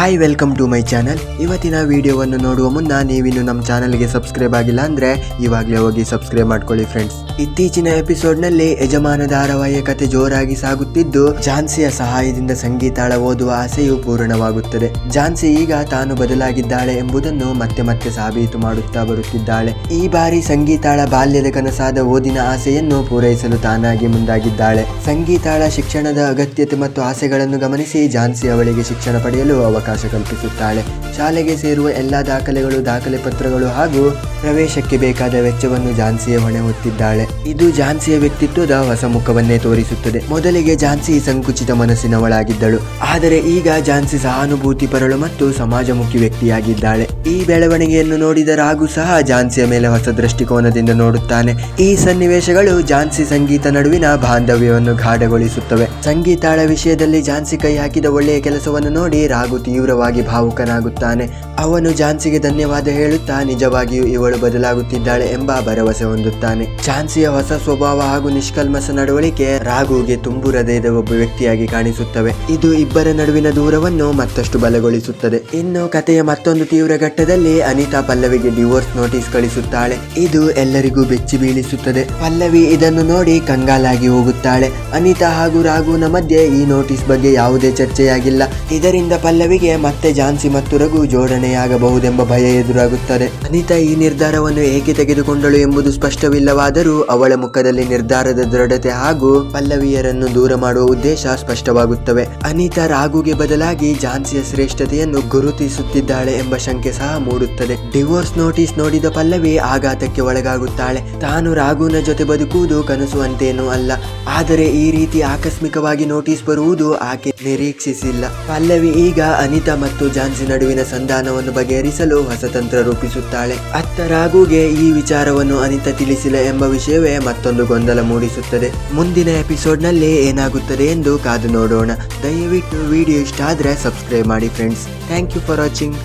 Hi welcome to my channel ಇವತ್ತಿನ ವಿಡಿಯೋವನ್ನು ನೋಡುವ ಮುನ್ನ ನೀವಿನ್ನು ನಮ್ಮ ಚಾನಲ್ಗೆ ಸಬ್ಸ್ಕ್ರೈಬ್ ಆಗಿಲ್ಲ ಅಂದ್ರೆ ಇವಾಗಲೇ ಹೋಗಿ ಸಬ್ಸ್ಕ್ರೈಬ್ ಮಾಡ್ಕೊಳ್ಳಿ ಫ್ರೆಂಡ್ಸ್ ಇತ್ತೀಚಿನ ಎಪಿಸೋಡ್ನಲ್ಲಿ ಯಜಮಾನ ಧಾರಾವಾಹಿಯ ಕತೆ ಜೋರಾಗಿ ಸಾಗುತ್ತಿದ್ದು, ಝಾನ್ಸಿಯ ಸಹಾಯದಿಂದ ಸಂಗೀತಾಳ ಓದುವ ಆಸೆಯು ಪೂರ್ಣವಾಗುತ್ತದೆ. ಝಾನ್ಸಿ ಈಗ ತಾನು ಬದಲಾಗಿದ್ದಾಳೆ ಎಂಬುದನ್ನು ಮತ್ತೆ ಮತ್ತೆ ಸಾಬೀತು ಮಾಡುತ್ತಾ ಬರುತ್ತಿದ್ದಾಳೆ. ಈ ಬಾರಿ ಸಂಗೀತಾಳ ಬಾಲ್ಯದ ಕನಸಾದ ಓದಿನ ಆಸೆಯನ್ನು ಪೂರೈಸಲು ತಾನಾಗಿ ಮುಂದಾಗಿದ್ದಾಳೆ. ಸಂಗೀತಾಳ ಶಿಕ್ಷಣದ ಅಗತ್ಯತೆ ಮತ್ತು ಆಸೆಗಳನ್ನು ಗಮನಿಸಿ ಝಾನ್ಸಿ ಅವಳಿಗೆ ಶಿಕ್ಷಣ ಪಡೆಯಲು ಅವಕಾಶ ಕಲ್ಪಿಸುತ್ತಾಳೆ. ಶಾಲೆಗೆ ಸೇರುವ ಎಲ್ಲ ದಾಖಲೆಗಳು, ದಾಖಲೆ ಪತ್ರಗಳು ಹಾಗೂ ಪ್ರವೇಶಕ್ಕೆ ಬೇಕಾದ ವೆಚ್ಚವನ್ನು ಝಾನ್ಸಿಯ ಹೊಣೆ ಹೊತ್ತಿದ್ದಾಳೆ. ಇದು ಝಾನ್ಸಿಯ ವ್ಯಕ್ತಿತ್ವದ ಹೊಸ ಮುಖವನ್ನೇ ತೋರಿಸುತ್ತದೆ. ಮೊದಲಿಗೆ ಝಾನ್ಸಿ ಸಂಕುಚಿತ ಮನಸ್ಸಿನವಳಾಗಿದ್ದಳು. ಆದರೆ ಈಗ ಝಾನ್ಸಿ ಸಹಾನುಭೂತಿ ಪರಳು ಮತ್ತು ಸಮಾಜಮುಖಿ ವ್ಯಕ್ತಿಯಾಗಿದ್ದಾಳೆ. ಈ ಬೆಳವಣಿಗೆಯನ್ನು ನೋಡಿದ ರಾಘು ಸಹ ಝಾನ್ಸಿಯ ಮೇಲೆ ಹೊಸ ದೃಷ್ಟಿಕೋನದಿಂದ ನೋಡುತ್ತಾನೆ. ಈ ಸನ್ನಿವೇಶಗಳು ಝಾನ್ಸಿ ಸಂಗೀತ ನಡುವಿನ ಬಾಂಧವ್ಯವನ್ನು ಗಾಢಗೊಳಿಸುತ್ತವೆ. ಸಂಗೀತಾಳ ವಿಷಯದಲ್ಲಿ ಝಾನ್ಸಿ ಕೈ ಹಾಕಿದ ಒಳ್ಳೆಯ ಕೆಲಸವನ್ನು ನೋಡಿ ರಾಘು ತೀವ್ರವಾಗಿ ಭಾವುಕನಾಗುತ್ತಾನೆ. ಅವನು ಝಾನ್ಸಿಗೆ ಧನ್ಯವಾದ ಹೇಳುತ್ತಾ, ನಿಜವಾಗಿಯೂ ಇವಳು ಬದಲಾಗುತ್ತಿದ್ದಾಳೆ ಎಂಬ ಭರವಸೆ ಹೊಂದುತ್ತಾನೆ. ಝಾನ್ಸಿಯ ಹೊಸ ಸ್ವಭಾವ ಹಾಗೂ ನಿಷ್ಕಲ್ಮಸ ನಡವಳಿಕೆ ರಾಘುಗೆ ತುಂಬು ಹೃದಯದ ಒಬ್ಬ ವ್ಯಕ್ತಿಯಾಗಿ ಕಾಣಿಸುತ್ತವೆ. ಇದು ಇಬ್ಬರ ನಡುವಿನ ದೂರವನ್ನು ಮತ್ತಷ್ಟು ಬಲಗೊಳಿಸುತ್ತದೆ. ಇನ್ನು ಕಥೆಯ ಮತ್ತೊಂದು ತೀವ್ರ ಘಟ್ಟದಲ್ಲಿ ಅನಿತಾ ಪಲ್ಲವಿಗೆ ಡಿವೋರ್ಸ್ ನೋಟಿಸ್ ಕಳಿಸುತ್ತಾಳೆ. ಇದು ಎಲ್ಲರಿಗೂ ಬೆಚ್ಚಿ ಬೀಳಿಸುತ್ತದೆ. ಪಲ್ಲವಿ ಇದನ್ನು ನೋಡಿ ಕಂಗಾಲಾಗಿ ಹೋಗುತ್ತಾಳೆ. ಅನಿತಾ ಹಾಗೂ ರಾಘುನ ಮಧ್ಯೆ ಈ ನೋಟಿಸ್ ಬಗ್ಗೆ ಯಾವುದೇ ಚರ್ಚೆಯಾಗಿಲ್ಲ. ಇದರಿಂದ ಪಲ್ಲವಿಗೆ ಮತ್ತೆ ಝಾನ್ಸಿ ಮತ್ತು ರಘು ಜೋಡಣೆಯಾಗಬಹುದೆಂಬ ಭಯ ಎದುರಾಗುತ್ತದೆ. ಅನಿತಾ ಈ ನಿರ್ಧಾರವನ್ನು ಏಕೆ ತೆಗೆದುಕೊಂಡಳು ಎಂಬುದು ಸ್ಪಷ್ಟವಿಲ್ಲವಾದರೂ ಅವಳ ಮುಖದಲ್ಲಿ ನಿರ್ಧಾರದ ದೃಢತೆ ಹಾಗೂ ಪಲ್ಲವಿಯರನ್ನು ದೂರ ಮಾಡುವ ಉದ್ದೇಶ ಸ್ಪಷ್ಟವಾಗುತ್ತವೆ. ಅನಿತಾ ರಾಘುಗೆ ಬದಲಾಗಿ ಝಾನ್ಸಿಯ ಶ್ರೇಷ್ಠತೆಯನ್ನು ಗುರುತಿಸುತ್ತಿದ್ದಾಳೆ ಎಂಬ ಶಂಕೆ ಸಹ ಮೂಡುತ್ತದೆ. ಡಿವೋರ್ಸ್ ನೋಟಿಸ್ ನೋಡಿದ ಪಲ್ಲವಿ ಆಘಾತಕ್ಕೆ ಒಳಗಾಗುತ್ತಾಳೆ. ತಾನು ರಾಘುನ ಜೊತೆ ಬದುಕುವುದು ಕನಸು ಅಂತೇನೂ ಅಲ್ಲ. ಆದರೆ ಈ ರೀತಿ ಆಕಸ್ಮಿಕವಾಗಿ ನೋಟಿಸ್ ಬರುವುದು ಆಕೆ ನಿರೀಕ್ಷಿಸಿಲ್ಲ. ಪಲ್ಲವಿ ಈಗ ಅನಿತಾ ಮತ್ತು ಜಾನ್ಸಿ ನಡುವಿನ ಸಂಧಾನವನ್ನು ಬಗೆಹರಿಸಲು ಹೊಸ ತಂತ್ರ ರೂಪಿಸುತ್ತಾಳೆ. ಅತ್ತ ರಾಘುಗೆ ಈ ವಿಚಾರವನ್ನು ಅನಿತಾ ತಿಳಿಸಿಲ್ಲ ಎಂಬ ವಿಷಯವೇ ಮತ್ತೊಂದು ಗೊಂದಲ ಮೂಡಿಸುತ್ತದೆ. ಮುಂದಿನ ಎಪಿಸೋಡ್ನಲ್ಲಿ ಏನಾಗುತ್ತದೆ ಎಂದು ಕಾದು ನೋಡೋಣ. ದಯವಿಟ್ಟು ವಿಡಿಯೋ ಇಷ್ಟ ಆದರೆ ಸಬ್ಸ್ಕ್ರೈಬ್ ಮಾಡಿ friends thank you for watching